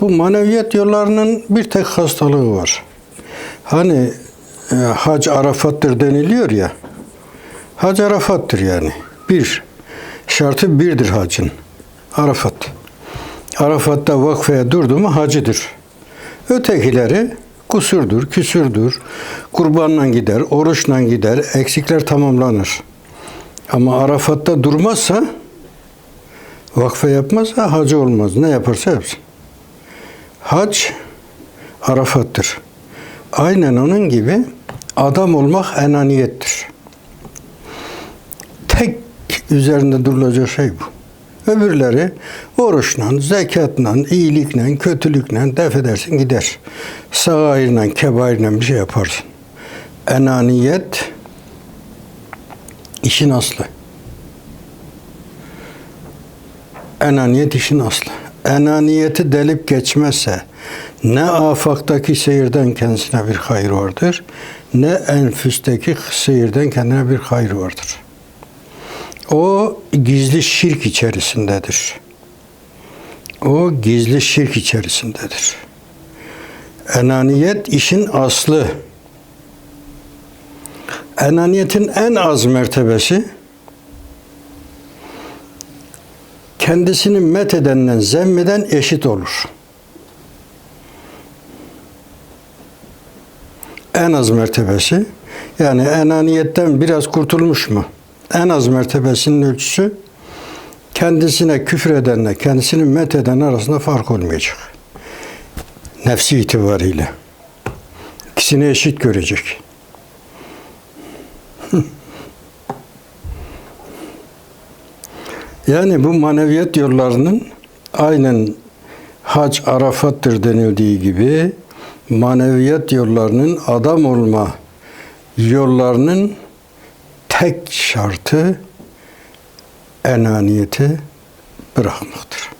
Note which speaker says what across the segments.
Speaker 1: Bu maneviyat yollarının bir tek hastalığı var. Hani e, hac Arafat'tır deniliyor ya. Hac Arafat'tır yani. Bir. Şartı birdir hacın. Arafat. Arafat'ta vakfeye durdu mu hacıdır. Ötekileri kusurdur, küsürdür. Kurbanla gider, oruçla gider, eksikler tamamlanır. Ama Arafat'ta durmazsa, vakfe yapmazsa hacı olmaz. Ne yaparsa yapsın. Hac Arafat'tır. Aynen onun gibi adam olmak enaniyettir. Tek üzerinde durulacak şey bu. Öbürleri oruçla, zekatla, iyilikle, kötülükle def edersin gider. Sağayırla, kebairle bir şey yaparsın. Enaniyet işin aslı. Enaniyet işin aslı. Enaniyeti delip geçmezse ne afaktaki seyirden kendisine bir hayır vardır, ne enfüsteki seyirden kendine bir hayır vardır. O gizli şirk içerisindedir. O gizli şirk içerisindedir. Enaniyet işin aslı. Enaniyetin en az mertebesi kendisini met edenle zemmeden eşit olur. En az mertebesi yani enaniyetten biraz kurtulmuş mu? En az mertebesinin ölçüsü kendisine küfür edenle kendisini met eden arasında fark olmayacak. Nefsi itibariyle. İkisini eşit görecek. Yani bu maneviyat yollarının aynen hac Arafat'tır denildiği gibi maneviyat yollarının adam olma yollarının tek şartı enaniyeti bırakmaktır.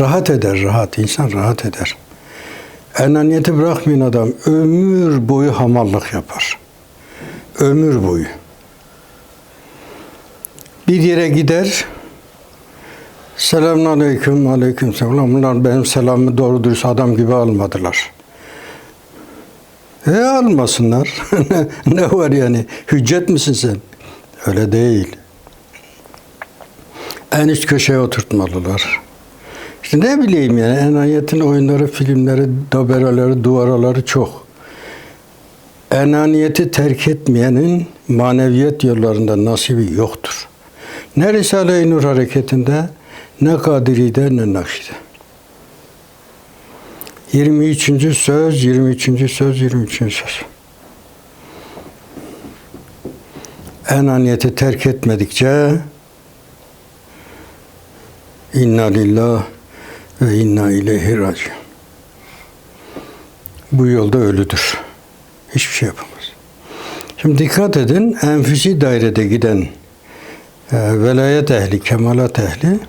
Speaker 1: Rahat eder, rahat. insan rahat eder. Enaniyeti bırakmayan adam ömür boyu hamallık yapar. Ömür boyu. Bir yere gider, Selamun aleyküm, aleyküm selam. Bunlar benim selamımı doğru dürüst adam gibi almadılar. E almasınlar. ne, var yani? Hüccet misin sen? Öyle değil. En üst köşeye oturtmalılar. İşte ne bileyim yani enayetin oyunları, filmleri, daberaları, duvaraları çok. Enaniyeti terk etmeyenin maneviyat yollarında nasibi yoktur. Ne Risale-i Nur hareketinde, ne Kadiri'de, ne Nakşi'de. 23. söz, 23. söz, 23. söz. Enaniyeti terk etmedikçe inna lillah ve inna ileyhi raciun. Bu yolda ölüdür. Hiçbir şey yapamaz. Şimdi dikkat edin, enfüsi dairede giden velayet ehli, kemalat ehli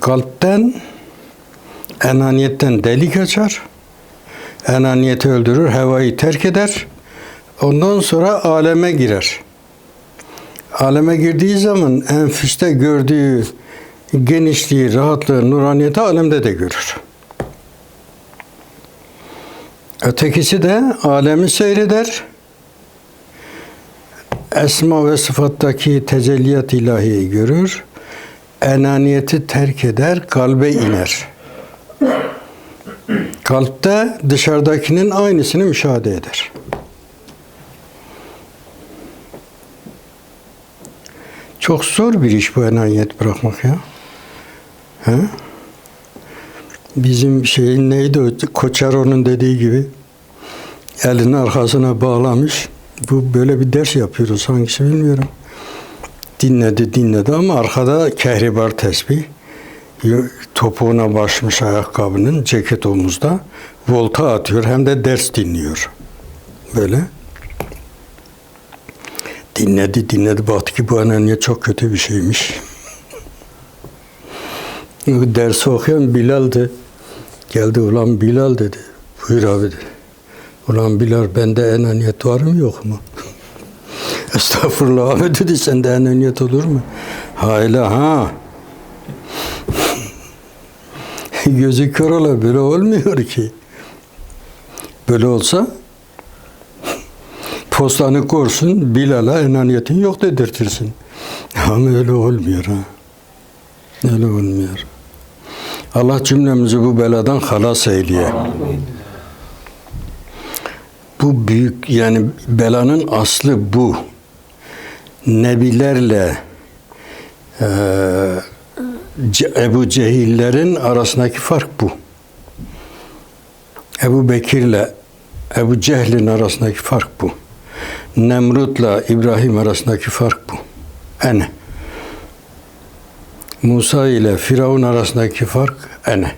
Speaker 1: kalpten enaniyetten delik açar. Enaniyeti öldürür, hevayı terk eder. Ondan sonra aleme girer. Aleme girdiği zaman enfüste gördüğü genişliği, rahatlığı, nuraniyeti alemde de görür. Ötekisi de alemi seyreder. Esma ve sıfattaki tecelliyat ilahiyi görür. Enaniyeti terk eder, kalbe iner. Kalpte dışarıdakinin aynısını müşahede eder. Çok zor bir iş bu enaniyet bırakmak ya. He? Bizim şeyin neydi? Koçaro'nun dediği gibi elini arkasına bağlamış. Bu böyle bir ders yapıyoruz hangisi bilmiyorum. Dinledi dinledi ama arkada kehribar tesbih. Topuğuna başmış ayakkabının ceket omuzda. Volta atıyor hem de ders dinliyor. Böyle. Dinledi dinledi baktı ki bu ananiye çok kötü bir şeymiş. Dersi okuyan Bilal'di. Geldi ulan Bilal dedi. Buyur abi dedi. Ulan Bilal bende enaniyet var mı yok mu? Estağfurullah abi dedi sende enaniyet olur mu? Hayla ha. Gözü kör ola böyle olmuyor ki. Böyle olsa postanı korsun, Bilal'a enaniyetin yok dedirtirsin. Ama öyle olmuyor ha. Öyle olmuyor. Allah cümlemizi bu beladan halas eyleye. Bu büyük yani belanın aslı bu. Nebilerle Ce- Ebu Cehillerin arasındaki fark bu. Ebu Bekir'le Ebu Cehil'in arasındaki fark bu. Nemrut'la İbrahim arasındaki fark bu. Ene. Musa ile Firavun arasındaki fark ene.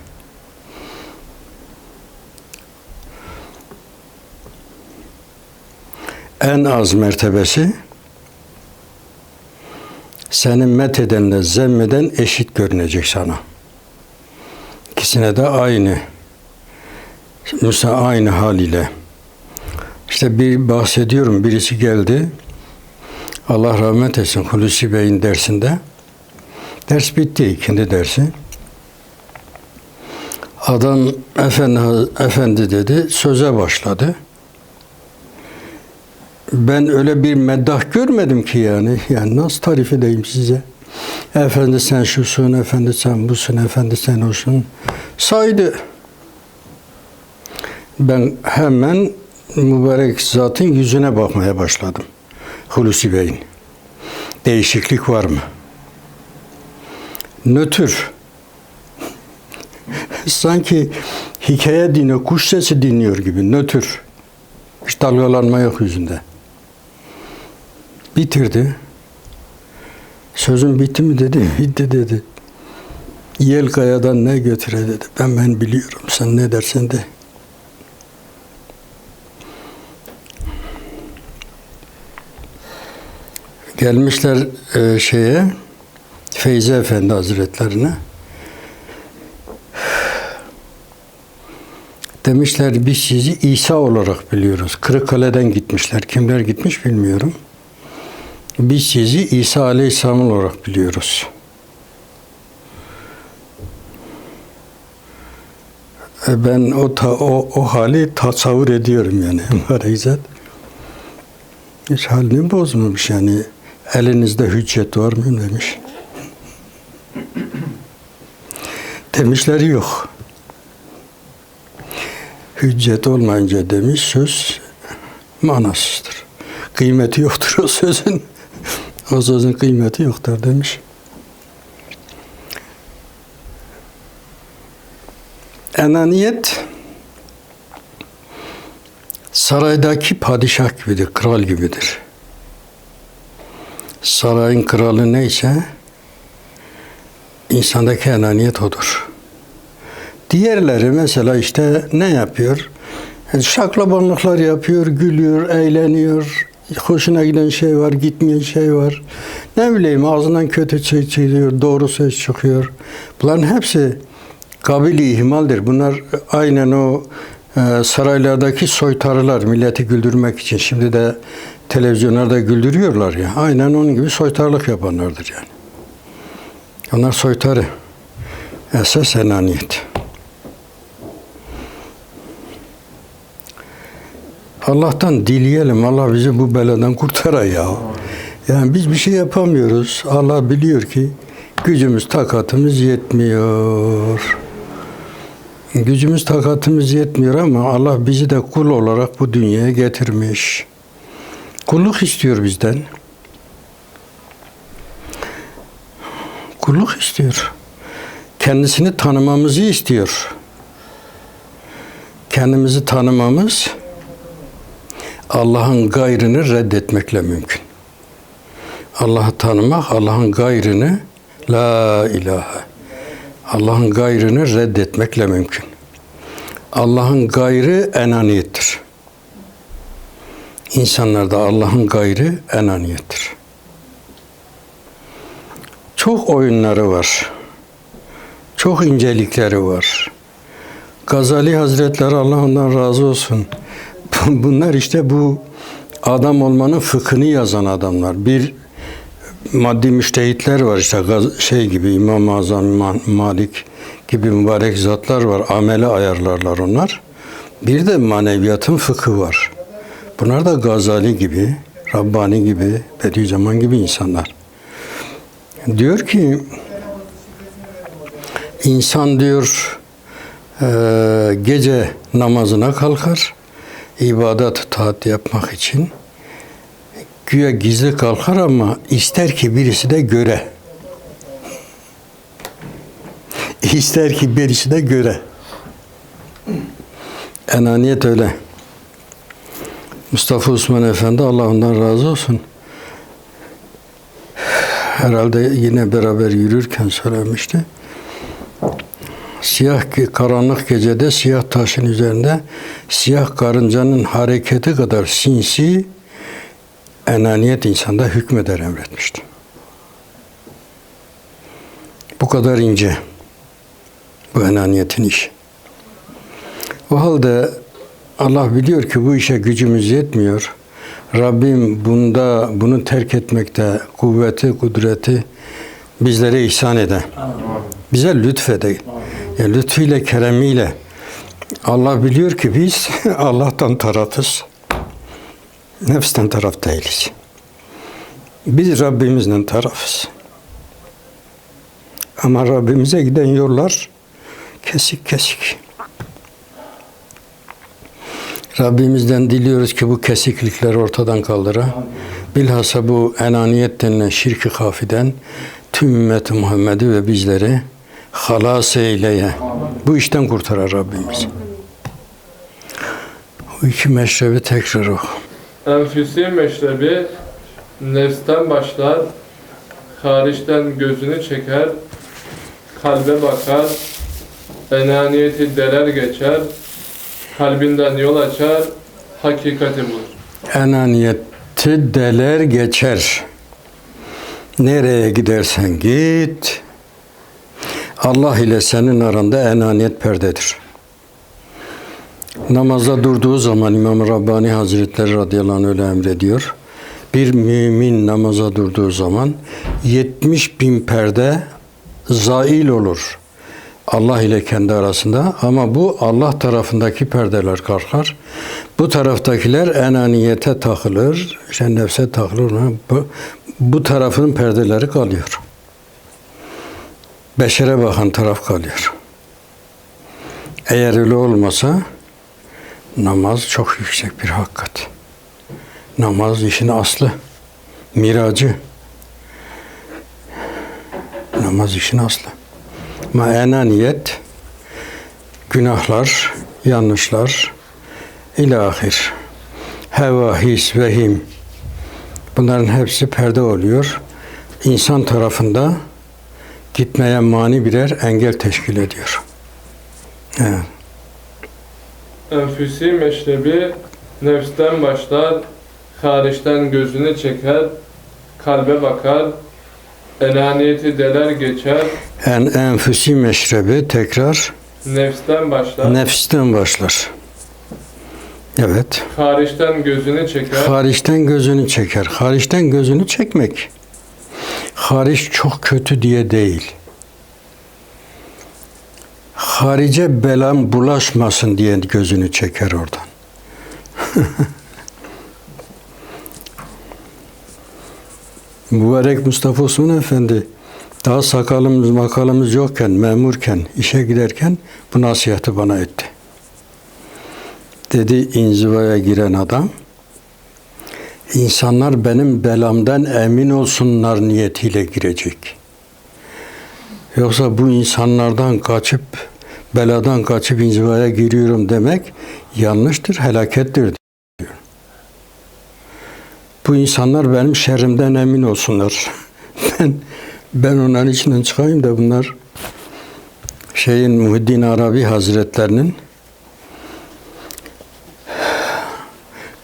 Speaker 1: En az mertebesi senin methedenle zemmeden eşit görünecek sana. İkisine de aynı. Musa aynı haliyle. İşte bir bahsediyorum. Birisi geldi. Allah rahmet etsin Hulusi Bey'in dersinde. Ders bitti ikindi dersi. Adam efendi, efendi dedi söze başladı. Ben öyle bir meddah görmedim ki yani. Yani nasıl tarif edeyim size? Efendi sen şusun, efendi sen busun, efendi sen olsun. Saydı. Ben hemen mübarek zatın yüzüne bakmaya başladım. Hulusi Bey'in. Değişiklik var mı? Nötr. Sanki hikaye dinliyor, kuş sesi dinliyor gibi. Nötr. Hiç dalgalanma yok yüzünde. Bitirdi. Sözün bitti mi dedi. Bitti dedi. Yel kayadan ne götüre dedi. Ben ben biliyorum. Sen ne dersen de. Gelmişler e, şeye Feyzi Efendi Hazretlerine. Demişler biz sizi İsa olarak biliyoruz. Kırıkkale'den gitmişler. Kimler gitmiş bilmiyorum. Biz sizi İsa Aleyhisselam olarak biliyoruz. E, Ben o ta, o, o hali tasavvur ediyorum yani Mübarek Hiç halini bozmamış yani. Elinizde hüccet var mı demiş. Demişler yok. Hüccet olmayınca demiş söz manasızdır. Kıymeti yoktur o sözün. Sözün kıymeti yoktur demiş. Enaniyet saraydaki padişah gibidir, kral gibidir. Sarayın kralı neyse insandaki enaniyet odur. Diğerleri mesela işte ne yapıyor? Yani şaklabanlıklar yapıyor, gülüyor, eğleniyor. Hoşuna giden şey var, gitmeyen şey var. Ne bileyim ağzından kötü şey çıkıyor, doğru söz çıkıyor. Bunların hepsi kabili ihmaldir. Bunlar aynen o e, saraylardaki soytarılar milleti güldürmek için. Şimdi de televizyonlarda güldürüyorlar ya. Aynen onun gibi soytarlık yapanlardır yani. Onlar soytarı. Esas enaniyet. Allah'tan dileyelim. Allah bizi bu beladan kurtara ya. Yani biz bir şey yapamıyoruz. Allah biliyor ki gücümüz, takatımız yetmiyor. Gücümüz, takatımız yetmiyor ama Allah bizi de kul olarak bu dünyaya getirmiş. Kulluk istiyor bizden. Kulluk istiyor. Kendisini tanımamızı istiyor. Kendimizi tanımamız Allah'ın gayrını reddetmekle mümkün. Allah'ı tanımak, Allah'ın gayrını la ilahe. Allah'ın gayrını reddetmekle mümkün. Allah'ın gayrı enaniyettir. İnsanlarda Allah'ın gayrı enaniyettir. Çok oyunları var. Çok incelikleri var. Gazali Hazretleri Allah ondan razı olsun. Bunlar işte bu adam olmanın fıkhını yazan adamlar. Bir maddi müştehitler var işte şey gibi İmam-ı Azam, Ma- Malik gibi mübarek zatlar var. Amele ayarlarlar onlar. Bir de maneviyatın fıkhı var. Bunlar da Gazali gibi, Rabbani gibi, Bediüzzaman gibi insanlar. Diyor ki insan diyor gece namazına kalkar ibadet taat yapmak için güya gizli kalkar ama ister ki birisi de göre. İster ki birisi de göre. Enaniyet öyle. Mustafa Osman Efendi Allah ondan razı olsun. Herhalde yine beraber yürürken söylemişti. Siyah ge- karanlık gecede siyah taşın üzerinde siyah karıncanın hareketi kadar sinsi enaniyet insanda hükmeder emretmişti. Bu kadar ince bu enaniyetin işi. O halde Allah biliyor ki bu işe gücümüz yetmiyor. Rabbim bunda bunu terk etmekte kuvveti, kudreti bizlere ihsan ede. Bize lütfede. Ya lütfüyle, keremiyle. Allah biliyor ki biz Allah'tan tarafız. Nefsten taraf değiliz. Biz Rabbimizden tarafız. Ama Rabbimize giden yollar kesik kesik. Rabbimizden diliyoruz ki bu kesiklikleri ortadan kaldıra. Bilhassa bu enaniyet denilen şirki kafiden tüm ümmeti Muhammed'i ve bizleri halas eyleye. Bu işten kurtarar Rabbimiz. Bu iki meşrebi tekrar oku.
Speaker 2: Enfüsi meşrebi nefsten başlar, hariçten gözünü çeker, kalbe bakar, enaniyeti deler geçer, kalbinden yol açar, hakikati bulur.
Speaker 1: Enaniyeti deler geçer. Nereye gidersen git. Allah ile senin aranda enaniyet perdedir. Namazda durduğu zaman İmam Rabbani Hazretleri radıyallahu anh öyle emrediyor. Bir mümin namaza durduğu zaman 70 bin perde zail olur. Allah ile kendi arasında ama bu Allah tarafındaki perdeler kalkar. Bu taraftakiler enaniyete takılır, işte nefse takılır. Bu, bu tarafın perdeleri kalıyor. Beşere bakan taraf kalıyor. Eğer öyle olmasa namaz çok yüksek bir hakikat. Namaz işin aslı, miracı. Namaz işin aslı. Ama enaniyet, günahlar, yanlışlar, ilahir, heva, his, vehim bunların hepsi perde oluyor. İnsan tarafında gitmeye mani birer engel teşkil ediyor. Evet.
Speaker 2: Enfüsi meşrebi nefsten başlar, hariçten gözünü çeker, kalbe bakar, enaniyeti deler geçer,
Speaker 1: En enfüsi meşrebi tekrar
Speaker 2: nefsten başlar,
Speaker 1: nefsten başlar. Evet.
Speaker 2: hariçten gözünü çeker,
Speaker 1: Hariçten gözünü çeker. Hariçten gözünü çekmek. Hariç çok kötü diye değil. Harice belam bulaşmasın diye gözünü çeker oradan. Mübarek Mustafa Osman Efendi daha sakalımız makalımız yokken, memurken, işe giderken bu nasihati bana etti. Dedi inzivaya giren adam, insanlar benim belamdan emin olsunlar niyetiyle girecek. Yoksa bu insanlardan kaçıp, beladan kaçıp inzivaya giriyorum demek yanlıştır, helakettir diyor. Bu insanlar benim şerrimden emin olsunlar. ben ben onların içinden çıkayım da bunlar şeyin Muhiddin Arabi Hazretlerinin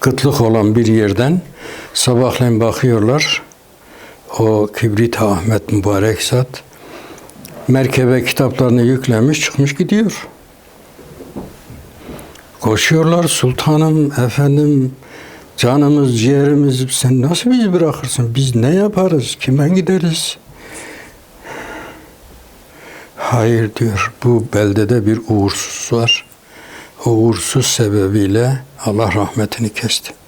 Speaker 1: kıtlık olan bir yerden sabahleyin bakıyorlar. O Kibrit Ahmet mübarek zat merkebe kitaplarını yüklemiş çıkmış gidiyor. Koşuyorlar sultanım efendim canımız ciğerimiz sen nasıl bizi bırakırsın biz ne yaparız kime gideriz Hayır diyor. Bu beldede bir uğursuz var. O uğursuz sebebiyle Allah rahmetini kesti.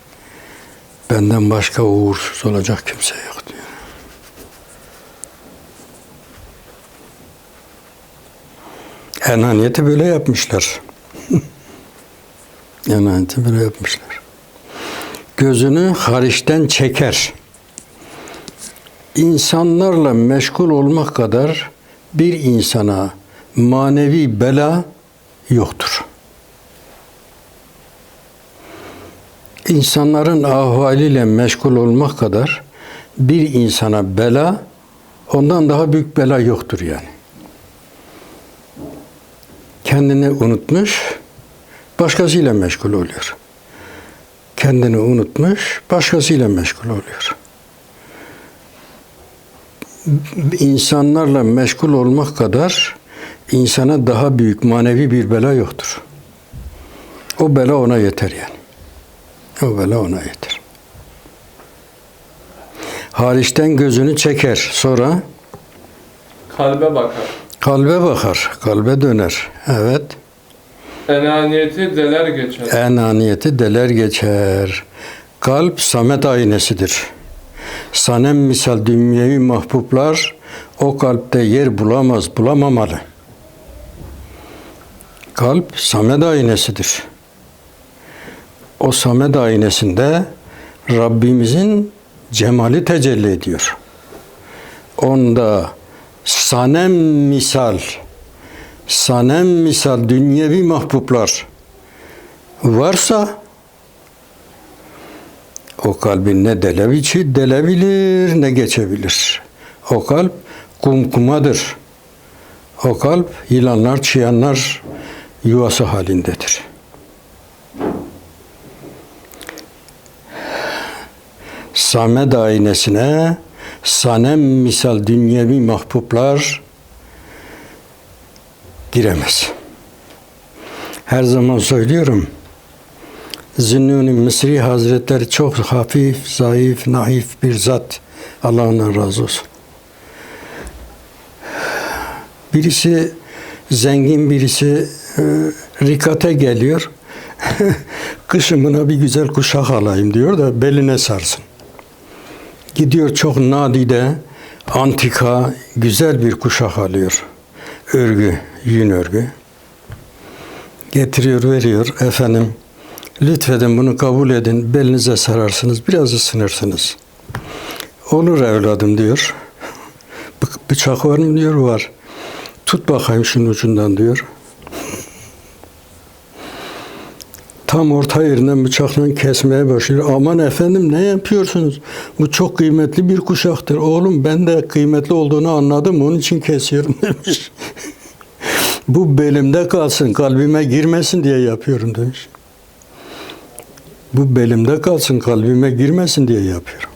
Speaker 1: Benden başka uğursuz olacak kimse yok diyor. Enaniyeti böyle yapmışlar. Enaniyeti böyle yapmışlar. Gözünü hariçten çeker. İnsanlarla meşgul olmak kadar bir insana manevi bela yoktur. İnsanların ahvaliyle meşgul olmak kadar bir insana bela ondan daha büyük bela yoktur yani. Kendini unutmuş, başkasıyla meşgul oluyor. Kendini unutmuş, başkasıyla meşgul oluyor. İnsanlarla meşgul olmak kadar insana daha büyük manevi bir bela yoktur. O bela ona yeter yani. O bela ona yeter. Hariçten gözünü çeker. Sonra
Speaker 2: Kalbe bakar.
Speaker 1: kalbe bakar. Kalbe döner. Evet.
Speaker 2: Enaniyeti deler geçer.
Speaker 1: Enaniyeti deler geçer. Kalp samet aynesidir. Sanem misal dünyevi mahbublar o kalpte yer bulamaz, bulamamalı. Kalp samet aynesidir. O samet aynesinde Rabbimizin cemali tecelli ediyor. Onda sanem misal, sanem misal dünyevi mahbublar varsa o kalbin ne deleviçi delebilir ne geçebilir. O kalp kumkumadır. O kalp yılanlar, çıyanlar yuvası halindedir. Samed aynesine sanem misal dünyevi mahbublar giremez. Her zaman söylüyorum. Zinnuni Mısri Hazretleri çok hafif, zayıf, naif bir zat. Allah ondan razı olsun. Birisi zengin, birisi e, rikate geliyor. Kışımına bir güzel kuşak alayım diyor da beline sarsın. Gidiyor çok nadide, antika, güzel bir kuşak alıyor. Örgü, yün örgü. Getiriyor, veriyor. Efendim, lütfedin bunu kabul edin, belinize sararsınız, biraz ısınırsınız. Olur evladım diyor. Bı- Bıçak var mı diyor, var. Tut bakayım şunun ucundan diyor. Tam orta yerinden bıçakla kesmeye başlıyor. Aman efendim ne yapıyorsunuz? Bu çok kıymetli bir kuşaktır. Oğlum ben de kıymetli olduğunu anladım onun için kesiyorum demiş. Bu belimde kalsın, kalbime girmesin diye yapıyorum demiş. Bu belimde kalsın, kalbime girmesin diye yapıyorum.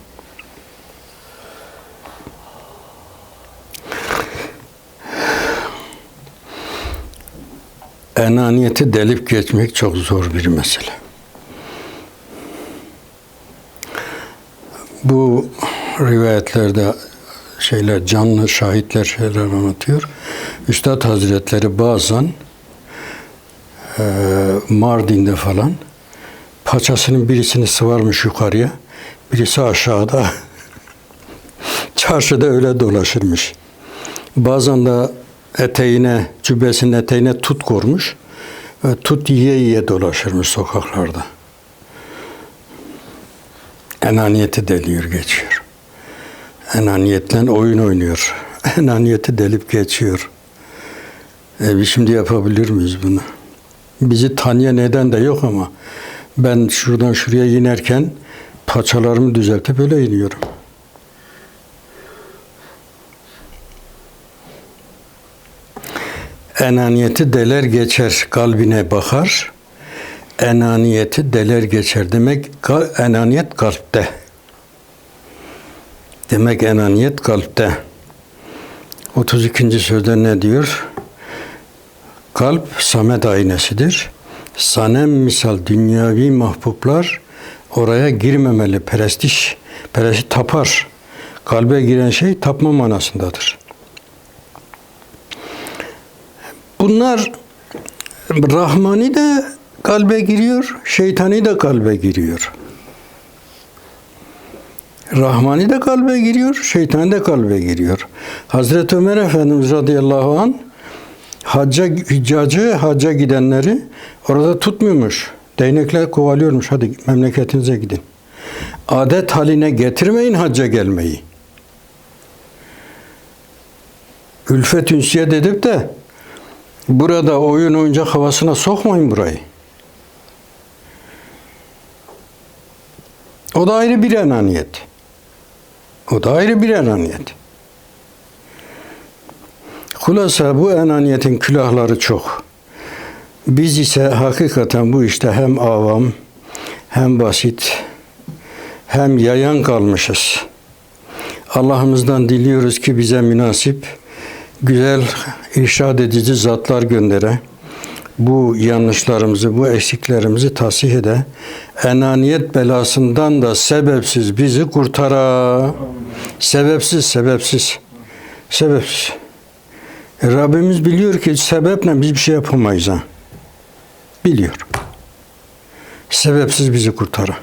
Speaker 1: Enaniyeti delip geçmek çok zor bir mesele. Bu rivayetlerde şeyler canlı şahitler şeyler anlatıyor. Üstad Hazretleri bazen e, Mardin'de falan paçasının birisini sıvarmış yukarıya, birisi aşağıda. Çarşıda öyle dolaşırmış. Bazen de eteğine, cübbesinin eteğine tut kormuş. Tut yiye yiye dolaşırmış sokaklarda. Enaniyeti deliyor geçiyor. Enaniyetle oyun oynuyor. Enaniyeti delip geçiyor. E şimdi yapabilir miyiz bunu? Bizi tanıyan neden de yok ama ben şuradan şuraya inerken paçalarımı düzeltip öyle iniyorum. Enaniyeti deler geçer, kalbine bakar. Enaniyeti deler geçer. Demek enaniyet kalpte. Demek enaniyet kalpte. 32. sözde ne diyor? Kalp samet aynesidir. Sanem misal dünyavi mahbublar oraya girmemeli. Perestiş, perestiş tapar. Kalbe giren şey tapma manasındadır. Bunlar Rahmani de kalbe giriyor, şeytani de kalbe giriyor. Rahmani de kalbe giriyor, şeytani de kalbe giriyor. Hazreti Ömer Efendimiz radıyallahu an hacca, hüccacı, hacca gidenleri orada tutmuyormuş. Değnekler kovalıyormuş. Hadi memleketinize gidin. Adet haline getirmeyin hacca gelmeyi. Ülfet ünsiyet edip de burada oyun oyuncak havasına sokmayın burayı. O da ayrı bir enaniyet. O da ayrı bir enaniyet. Hulasa bu enaniyetin külahları çok. Biz ise hakikaten bu işte hem avam, hem basit, hem yayan kalmışız. Allah'ımızdan diliyoruz ki bize münasip, güzel, irşad edici zatlar göndere. Bu yanlışlarımızı, bu eksiklerimizi tasih ede. Enaniyet belasından da sebepsiz bizi kurtara. Sebepsiz, sebepsiz. Sebepsiz. E, Rabbimiz biliyor ki sebeple biz bir şey yapamayız ha. Biliyor. Sebepsiz bizi kurtara.